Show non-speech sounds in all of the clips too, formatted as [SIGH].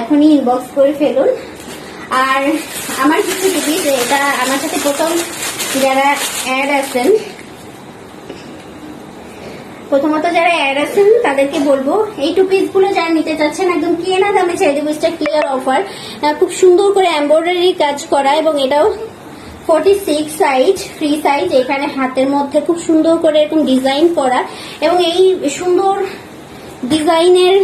এখনই ইনবক্স করে ফেলুন। আর আমার কিছু টিপিস এটা আমার সাথে প্রথম যারা অ্যাড আছেন, প্রথমত যারা অ্যাড আছেন, তাদেরকে বলব, এই টু পিসগুলো যারা নিতে চাচ্ছেন, একদম কেনা দামে ছেড়ে দেবো এটা ক্লিয়ার অফার খুব সুন্দর করে এমব্রয়ডারি কাজ করা এবং এটাও forty six size free size এখানে হাতের মধ্যে খুব সুন্দর করে এরকম ডিজাইন করা। এবং এই সুন্দর ডিজাইনের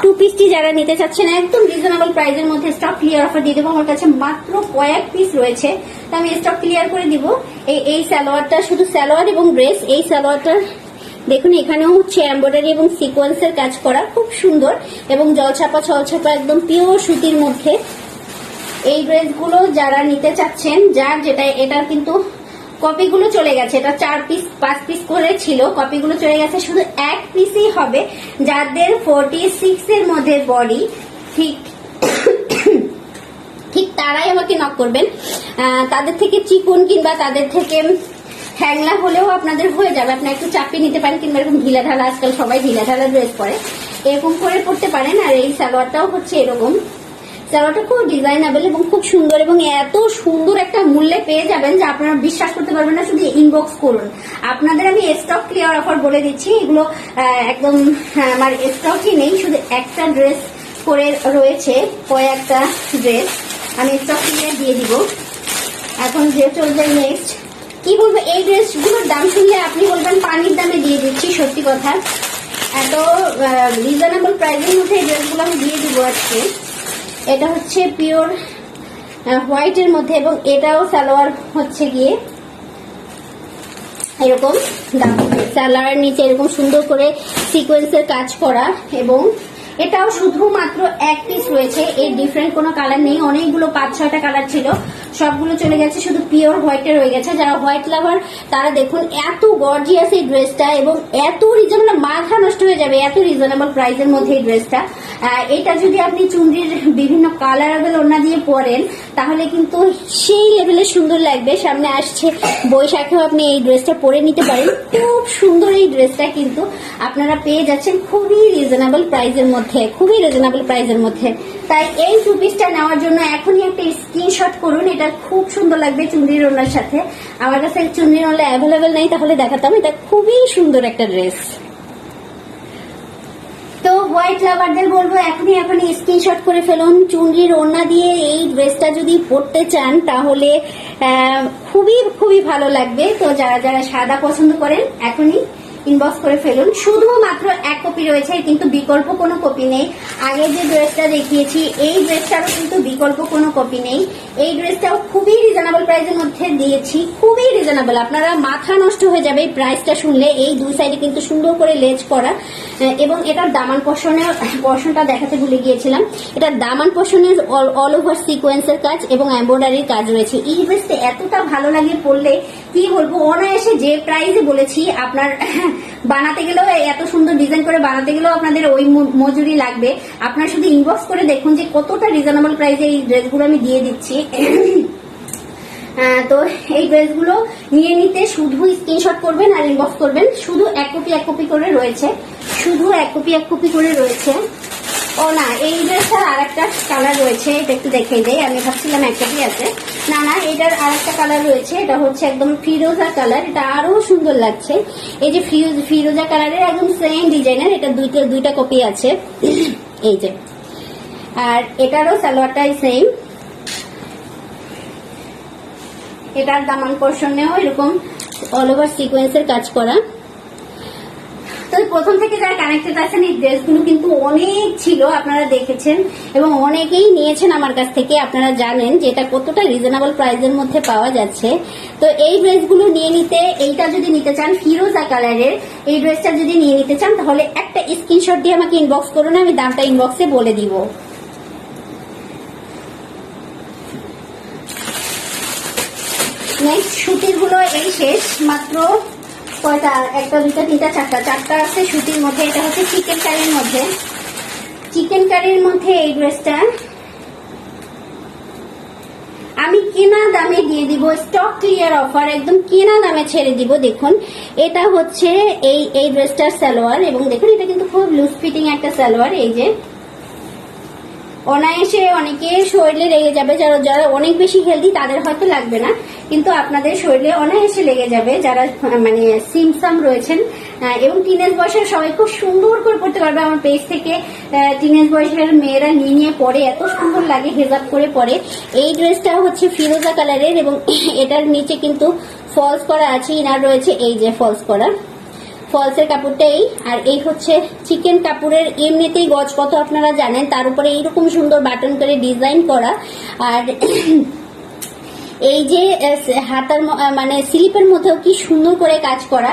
টু পিসটি যারা নিতে চাচ্ছেন, একদম রিজনেবল প্রাইসের মধ্যে স্টক ক্লিয়ার অফার দিয়ে দেবো। আমার কাছে মাত্র কয়েক পিস রয়েছে। তো আমি স্টক ক্লিয়ার করে দিব। এই এই সালোয়ারটা শুধু সালোয়ার এবং ড্রেস এই সালোয়ারটার দেখুন, এখানেও হচ্ছে এমব্রয়ডারি এবং সিকোয়েন্সের কাজ করা খুব সুন্দর এবং জলছাপা, ছলছাপা একদম পিওর সুতির মধ্যে। এই ড্রেসগুলো যারা নিতে চাচ্ছেন, যার যেটা, এটার কিন্তু কপিগুলো চলে গেছে, এটা চার পিস পাঁচ পিস করে ছিল কপিগুলো চলে গেছে, শুধু এক পিসই হবে, যাদের ফোরটি সিক্স এর মধ্যে বডি ঠিক ঠিক তারাই আমাকে নক করবেন। তাদের থেকে চিকুন কিংবা তাদের থেকে হ্যাংলা হলেও আপনাদের হয়ে যাবে আপনি একটু চাপিয়ে নিতে পারেন, কিংবা এরকম ঢিলা ঢালা, আজকাল সবাই ঢিলা ঢালা ড্রেস পরে, এরকম করে পড়তে পারেন, আর এই সালোয়ারটাও হচ্ছে এরকম। সালোয়ারটা খুব ডিজাইনেবল এবং খুব সুন্দর এবং এত সুন্দর একটা মূল্যে পেয়ে যাবেন যে আপনারা বিশ্বাস করতে পারবেন না শুধু ইনবক্স করুন। আপনাদের আমি স্টক ক্লিয়ার অফার বলে দিচ্ছি। এগুলো একদম হ্যাঁ, আমার স্টকই নেই শুধু একটা ড্রেস করে রয়েছে কয়েকটা ড্রেস আমি স্টক ক্লিয়ার দিয়ে দিব। এখন যে চলবে নেক্সট কি বলব এই ড্রেসগুলোর দাম শুনলে আপনি বলবেন পানির দামে দিয়ে দিচ্ছি সত্যি কথা। এত রিজনেবল প্রাইসের মধ্যে এই ড্রেসগুলো আমি দিয়ে দিব আজকে। এটা হচ্ছে পিওর হোয়াইটের মধ্যে এবং এটাও সালোয়ার হচ্ছে গিয়ে এরকম দাম সালোয়ার নিচে এরকম সুন্দর করে সিকোয়েন্সের কাজ করা এবং এটাও শুধুমাত্র এক পিস রয়েছে, এর ডিফারেন্ট কোনো কালার নেই। অনেকগুলো পাঁচ ছয়টা কালার ছিল। সবগুলো চলে গেছে, শুধু পিওর হোয়াইটে রয়ে গেছে। যারা হোয়াইট লাভার তারা দেখুন এত গর্জিয়াস এই ড্রেসটা এবং এত রিজনেবল মাথা নষ্ট হয়ে যাবে এত রিজনেবল প্রাইসের মধ্যে এই ড্রেসটা এটা যদি আপনি চুনরির বিভিন্ন কালারেবল ওনা দিয়ে পরেন, তাহলে কিন্তু সেই লেভেলে সুন্দর লাগবে। সামনে আসছে বৈশাখেও আপনি এই ড্রেসটা পরে নিতে পারেন। খুব সুন্দর এই ড্রেসটা কিন্তু আপনারা পেয়ে যাচ্ছেন খুবই রিজনেবল প্রাইসের মধ্যে, খুবই রিজনেবল প্রাইসের মধ্যে। তাই এই টু পিসটা নেওয়ার জন্য এখনই একটা স্ক্রিনশট করুন, এটা খুব সুন্দর লাগবে চুনরির ওনার সাথে। আমার কাছে চুনরির ওনা অ্যাভেলেবেল নেই, তাহলে দেখাতাম। এটা খুবই সুন্দর একটা ড্রেস তো হোয়াইট লাভারদের বলব, এখনই এখনই স্ক্রিনশট করে ফেলুন। চুনরির ওড়না দিয়ে এই ড্রেসটা যদি পরতে চান, তাহলে খুবই খুবই ভালো লাগবে। তো যারা যারা সাদা পছন্দ করেন, এখনই ইনবক্স করে ফেলুন। শুধুমাত্র এক কপি রয়েছে কিন্তু বিকল্প কোনো কপি নেই। আগে যে ড্রেসটা দেখিয়েছি, এই ড্রেসটারও কিন্তু বিকল্প কোনো কপি নেই। এই ড্রেসটাও খুবই রিজনেবল প্রাইসের মধ্যে দিয়েছি, খুবই রিজনেবল আপনারা মাথা নষ্ট হয়ে যাবে এই প্রাইসটা শুনলে, এই দুই সাইডে কিন্তু সুন্দর করে লেজ করা। এবং এটার দামান পোষণের পোর্শনটা দেখাতে ভুলে গিয়েছিলাম। এটার দামান পোষণের অল ওভার সিকোয়েন্সের কাজ এবং এমব্রয়ডারির কাজ রয়েছে। এই ড্রেসটা এতটা ভালো লাগে পড়লে কি বলব, অনায়াসে যে প্রাইসে বলেছি, আপনার বানাতে গেলেও এত সুন্দর ডিজাইন করে বানাতে গেলেও আপনাদের ওই মজুরি লাগবে। আপনারা শুধু ইনবক্স করে দেখুন যে কতটা রিজনেবল প্রাইসে এই ড্রেসগুলো আমি দিয়ে দিচ্ছি। তো এই ড্রেসগুলো নিয়ে নিতে শুধু স্ক্রিনশট করবেন আর ইনবক্স করবেন, শুধু এক কপি এক কপি করে রয়েছে। শুধু এক কপি এক কপি করে রয়েছে। ও না, এই ড্রেসটার আর একটা কালার রয়েছে, এটা একটু দেখে দেয় আমি ভাবছিলাম এক কপি আছে। না না, এটার আর একটা কালার রয়েছে, এটা হচ্ছে একদম ফিরোজা কালার এটা আরও সুন্দর লাগছে। এই যে ফিরোজ, ফিরোজা কালারের একদম সেম ডিজাইনের এটা দুইটা দুইটা কপি আছে। [CLEARS THROAT] এই যে। আর এটারও সালোয়ারটাই সেম এটার দামান পোর্শনেও এরকম অল ওভার সিকোয়েন্সের কাজ করা। তো প্রথম থেকে যারা কানেক্টেড আছেন, এই ড্রেসগুলো কিন্তু অনেক ছিল, আপনারা দেখেছেন, এবং অনেকেই নিয়েছেন আমার কাছ থেকে, আপনারা জানেন যে এটা কতটা রিজনেবল প্রাইসের মধ্যে পাওয়া যাচ্ছে। তো এই ড্রেসগুলো নিয়ে নিতে, এইটা যদি নিতে চান, ফিরোজা কালারের, এই ড্রেসটা যদি নিয়ে নিতে চান, তাহলে একটা স্ক্রিনশট দিয়ে আমাকে ইনবক্স করুন, আমি দামটা ইনবক্সে বলে দিব। নেক্সট সুতিরগুলো এই শেষ, মাত্র কয়টা? একটা, দুইটা, তিনটা, চারটা। চারটা আছে সুতির মধ্যে। এটা হচ্ছে চিকেন কারির মধ্যে। চিকেন কারির মধ্যে এই ড্রেসটা আমি কেনা দামে দিয়ে দিব স্টক ক্লিয়ার অফার একদম কেনা দামে ছেড়ে দিব। দেখুন, এটা হচ্ছে এই এই ড্রেসটার সালোয়ার এবং দেখুন, এটা কিন্তু খুব লুজ ফিটিং একটা সালোয়ার। এই যে অনায়াসে অনেকে শরীরে লেগে যাবে, যারা যারা অনেক বেশি হেলদি তাদের হয়তো লাগবে না। কিন্তু আপনাদের শরীরে অনায়াসে লেগে যাবে, যারা মানে সিমসাম রয়েছেন এবং টিনেজ বয়সের সবাই খুব সুন্দর করে পড়তে পারবে। আমার পেজ থেকে টিনেজ বয়সের মেয়েরা নিয়ে নিয়ে পরে এত সুন্দর লাগে, হেজাব করে পরে এই ড্রেসটা হচ্ছে ফিরোজা কালারের এবং এটার নিচে কিন্তু ফলস করা আছে, ইনার রয়েছে, এই যে ফলস করা। ফলসের কাপড়টা এই আর এই হচ্ছে চিকেন কাপড়ের এমনিতেই গজ কত আপনারা জানেন, তার উপরে এইরকম সুন্দর বাটন করে ডিজাইন করা। আর [CLEARS THROAT] এই যে হাতার মানে স্লিপের মধ্যেও কি সুন্দর করে কাজ করা।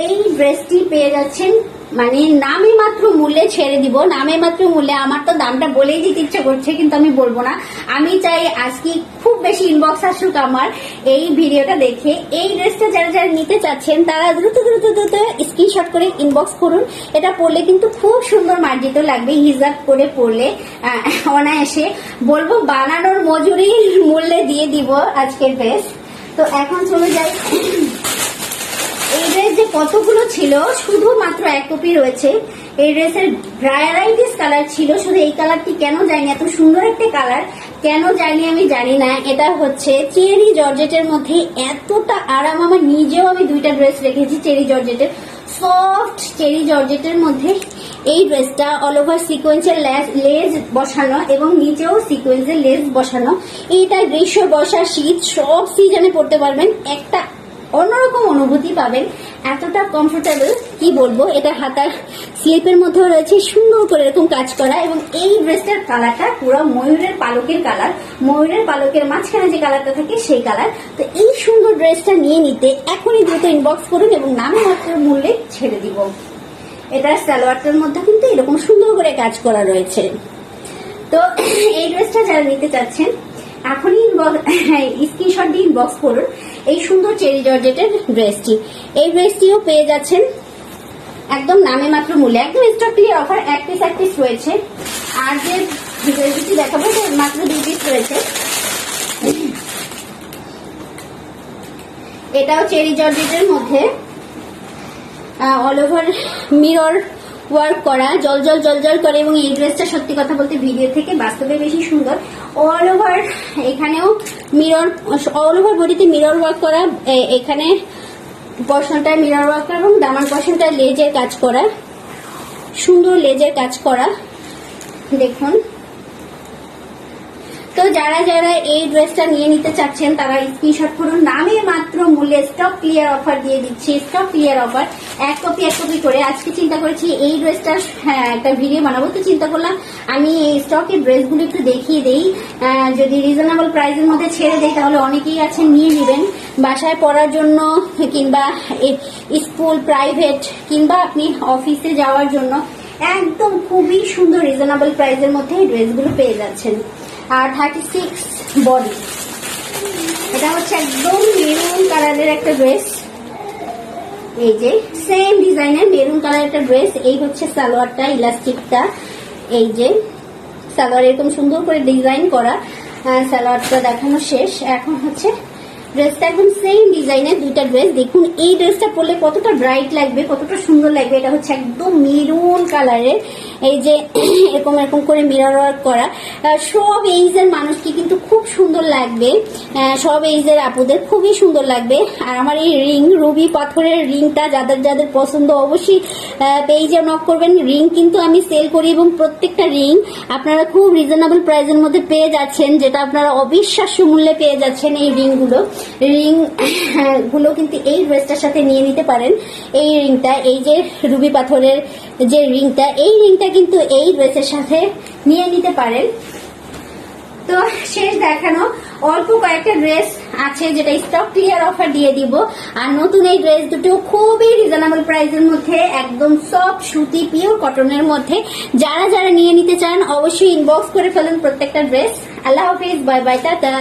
এই ড্রেসটি পেয়ে যাচ্ছেন মানে নামে মাত্র মূল্যে ছেড়ে দিব। নামে মাত্র মূল্যে আমার তো দামটা বলেই দিতে ইচ্ছা করছে কিন্তু আমি বলব না। আমি চাই আজকে খুব বেশি ইনবক্স আসুক আমার এই ভিডিওটা দেখে। এই ড্রেসটা যারা যারা নিতে চাচ্ছেন তারা দ্রুত দ্রুত দ্রুত স্ক্রিনশট করে ইনবক্স করুন। এটা পরলে কিন্তু খুব সুন্দর মার্জিত লাগবে হিজাব করে আহ, অনায়াসে। বলব বানানোর মজুরি মূল্যে দিয়ে দিব আজকের ড্রেস তো এখন চলে যাই। এই ড্রেস যে কতগুলো ছিল, শুধুমাত্র এক কপি রয়েছে। এই ড্রেসের ভ্যারাইটিস কালার ছিল, শুধু এই কালারটি কেন যায়নি? এত সুন্দর একটা কালার কেন জানি আমি জানি না। এটা হচ্ছে চেরি জর্জেটের মধ্যে এতটা আরাম, আমার নিজেও আমি দুইটা ড্রেস রেখেছি চেরি জর্জেটের সফট চেরি জর্জেটের মধ্যে এই ড্রেসটা অল ওভার সিকোয়েন্সের লেজ বসানো এবং নিচেও সিকোয়েন্সের লেজ বসানো। এইটা গ্রীষ্ম বর্ষা শীত, সব সিজনে পড়তে পারবেন। একটা অন্যরকম অনুভূতি পাবেন। এতটা কমফোর্টেবল কি বলব, এটা হাতার স্লিপের মধ্যেও রয়েছে, সুন্দর করে এরকম কাজ করা এবং এই ড্রেসটার কালারটা পুরো ময়ূরের পালকের কালার। ময়ূরের পালকের মাঝখানে যে কালারটা থাকে, সেই কালার। তো এই সুন্দর ড্রেসটা নিয়ে নিতে এখনই দ্রুত ইনবক্স করুন এবং নামে মাত্র মূল্যে ছেড়ে দিব। এটা সালোয়ারটার মধ্যে কিন্তু এরকম সুন্দর করে কাজ করা রয়েছে। তো এই ড্রেসটা যারা নিতে চাচ্ছেন এখনই স্ক্রিনশট দিয়ে ইনবক্স করুন এই সুন্দর চেরি জর্জেটের ড্রেসটি এই ড্রেসটিও পেয়ে যাচ্ছেন একদম নামে মাত্র মূল্যে। একদম স্টক ক্লিয়ার অফার এক পিস এক পিস রয়েছে। আর যে ড্রেসটি দেখাবো মাত্র দুই পিস রয়েছে। এটাও চেরি জর্জেটের মধ্যে অল ওভার মিরর ওয়ার্ক করা, জল জল জল জল করে এবং এই ড্রেসটা সত্যি কথা বলতে ভিডিও থেকে বাস্তবে বেশি সুন্দর। অল ওভার এখানেও মিরর অল ওভার বডিতে মিরর ওয়ার্ক করা এখানে পশনটা মিরর ওয়ার্ক করা এবং দামার পশনটা লেজের কাজ করা, সুন্দর লেজের কাজ করা। দেখুন। তো যারা যারা এই ড্রেসটা নিয়ে নিতে চাচ্ছেন, তারা স্ক্রিনশট করুন। নামে মাত্র মূল্যে স্টক ক্লিয়ার অফার দিয়ে দিচ্ছি। স্টক ক্লিয়ার অফার এক কপি এক কপি করে। আজকে চিন্তা করেছি এই ড্রেসটা হ্যাঁ একটা ভিডিও বানাবো। তো চিন্তা করলাম, আমি এই স্টকের ড্রেসগুলো একটু দেখিয়ে দেই। যদি রিজনেবল প্রাইসের মধ্যে ছেড়ে দেই, তাহলে অনেকেই আছেন নিয়ে নেবেন। বাসায় পড়ার জন্য কিংবা স্কুল প্রাইভেট কিংবা আপনি অফিসে যাওয়ার জন্য একদম খুবই সুন্দর রিজনেবল প্রাইসের মধ্যে এই ড্রেসগুলো পেয়ে যাচ্ছেন। আর থার্টি সিক্স বডি এটা হচ্ছে একদম মেরুন কালারের একটা ড্রেস এই যে সেম ডিজাইনের মেরুন কালার একটা ড্রেস এই হচ্ছে সালোয়ারটা, ইলাস্টিকটা। এই যে, সালোয়ার এরকম সুন্দর করে ডিজাইন করা। সালোয়ারটা দেখানো শেষ। এখন হচ্ছে ড্রেসটা একদম সেম ডিজাইনের দুইটা ড্রেস দেখুন, এই ড্রেসটা পরলে কতটা ব্রাইট লাগবে, কতটা সুন্দর লাগবে, এটা হচ্ছে একদম মেরুন কালারের এই যে [CLEARS THROAT] এরকম এরকম করে মিরর ওয়ার্ক করা। সব এইজের মানুষকে কিন্তু খুব সুন্দর লাগবে। সব এইজের আপুদের খুবই সুন্দর লাগবে। আর আমার এই রিং রুবি পাথরের রিংটা যাদের যাদের পছন্দ, অবশ্যই পেজে নক করবেন। রিং কিন্তু আমি সেল করি এবং প্রত্যেকটা রিং আপনারা খুব রিজনেবল প্রাইসের মধ্যে পেয়ে যাচ্ছেন, যেটা আপনারা অবিশ্বাস্য মূল্যে পেয়ে যাচ্ছেন এই রিংগুলো রিংগুলো কিন্তু এই ড্রেসটার সাথে নিয়ে নিতে পারেন। এই রিংটা এই যে রুবি পাথরের যে রিংটা এই রিংটা কিন্তু এই ড্রেসের সাথে নিয়ে নিতে পারেন। তো শেষ দেখানো, অল্প কয়েকটা ড্রেস আছে যেটা স্টক ক্লিয়ার অফার দিয়ে দিব। আর নতুন এই ড্রেস দুটো খুবই রিজনেবল প্রাইসের মধ্যে, একদম সব সুতি পিওর কটনের মধ্যে। যারা যারা নিয়ে নিতে চান, অবশ্যই ইনবক্স করে ফেলুন প্রত্যেকটা ড্রেস আল্লাহ হাফিজ বাই বাই টাটা।